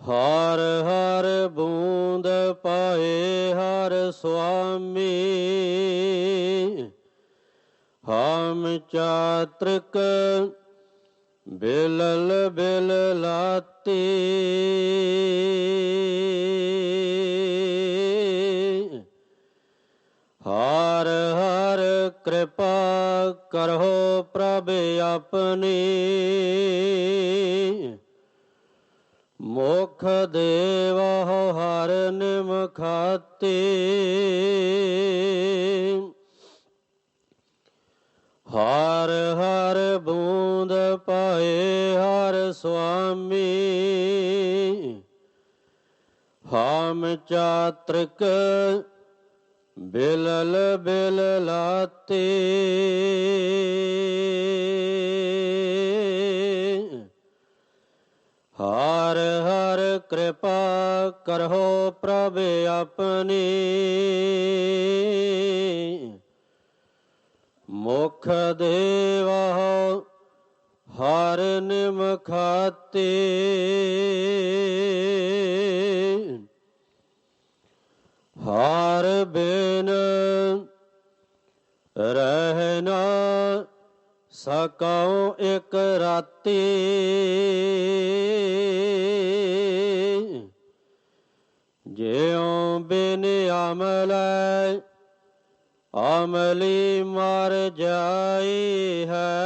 ਹਰ ਹਰ ਬੂੰਦ ਪਾਏ ਹਰ ਸੁਆਮੀ। ਹਮ ਚਾਤ੍ਰਿਕ ਬਿਲਲ ਬਿਲ ਲਾਤੀ ਹਰ ਹਰ ਕਿਰਪਾ ਕਰੋ ਪ੍ਰਭ ਆਪਣੀ। ਮੁਖ ਦੇਵਹੁ ਹਰ ਨਿਮਖਾਤੀ। ਹਰ ਹਰ ਬੂੰਦ ਪਾਏ ਹਰ ਸੁਆਮੀ। ਹਾਮ ਚਾਤ੍ਰਿਕ ਬਿਲਲ ਬਿਲ ਲਾਤੀ ਹਰ ਕਿਰਪਾ ਕਰਹੋ ਪ੍ਰਭ ਆਪਣੀ। ਮੁਖ ਦੇਵਹੁ ਹਰ ਨਿਮਖਾਤੀ। ਹਰ ਬਿਨ ਰਹਿਣਾ ਸਕਉ ਇਕ ਰਾਤੀ। ਅਮਲੀ ਮਰ ਜਾਈ ਹੈ।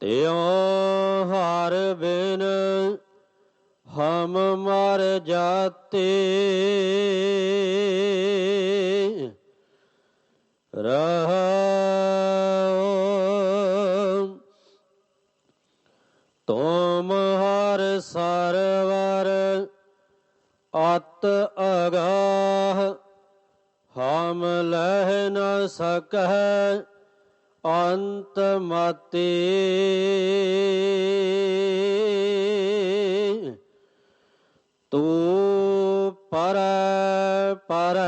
ਤਿਉ ਹਰ ਬਿਨ ਹਮ ਮਰ ਜਾਤੇ। ਰਹਾ ਅਤ ਅਗਾਹ ਹਮ ਲਹਿ ਨ ਸਕਹਿ ਅੰਤ ਮਤੇ। ਤੂੰ ਪਰ ਪਰ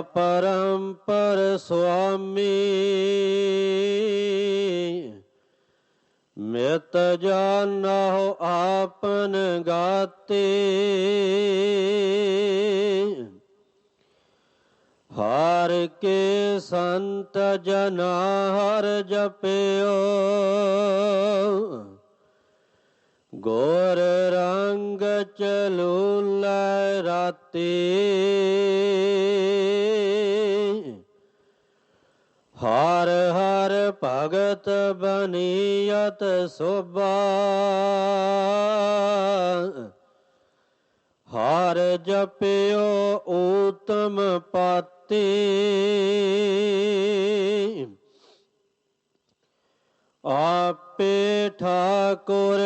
ਅਪਰੰਪਰ ਸੁਆਮੀ। ਮਿਤ ਜਾਣਹੁ ਆਪਨ ਗਾਤੇ। ਹਰ ਕੇ ਸੰਤ ਜਨਾ ਹਰ ਜਪਿਓ। ਗੋਰ ਰੰਗ ਚਲੂ ਚਲੂਲੇ ਰਾਤੀ ਹਰ ਹਰ ਭਗਤ ਬਨੀਅਤ ਸੋਭਾ। ਹਰ ਜਪਿਓ ਊਤਮ ਪਾਤੀ। ਆਪੇ ਠਾਕੁਰ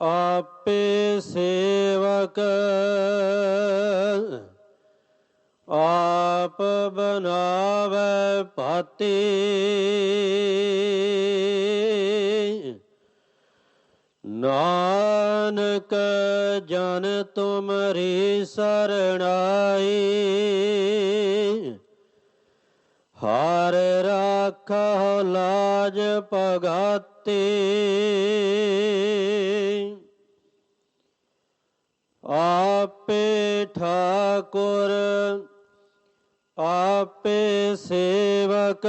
ਆਪੇ ਸੇਵਕ ਆ ਆਪ ਬਨਾਵੇ ਪਾਤੀ। ਨਾਨਕ ਜਨ ਤੁਮਰੀ ਸਰਣਾਈ। ਹਰ ਰਾਖੋ ਲਾਜ ਪਗਾਤੀ ਆਪੇ ਠਾਕੁਰ ਆਪੇ ਸੇਵਕ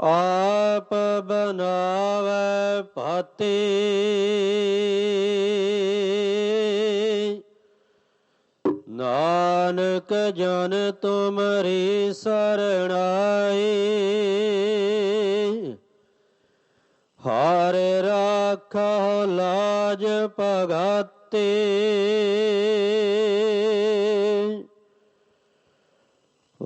ਆਪ ਬਨਾਵੇ ਪਾਤੀ। ਨਾਨਕ ਜਨ ਤੁਮਰੀ ਸਰਣਾਈ। ਹਰ ਰਾਖੋ ਲਾਜ ਪਗਾਤੇ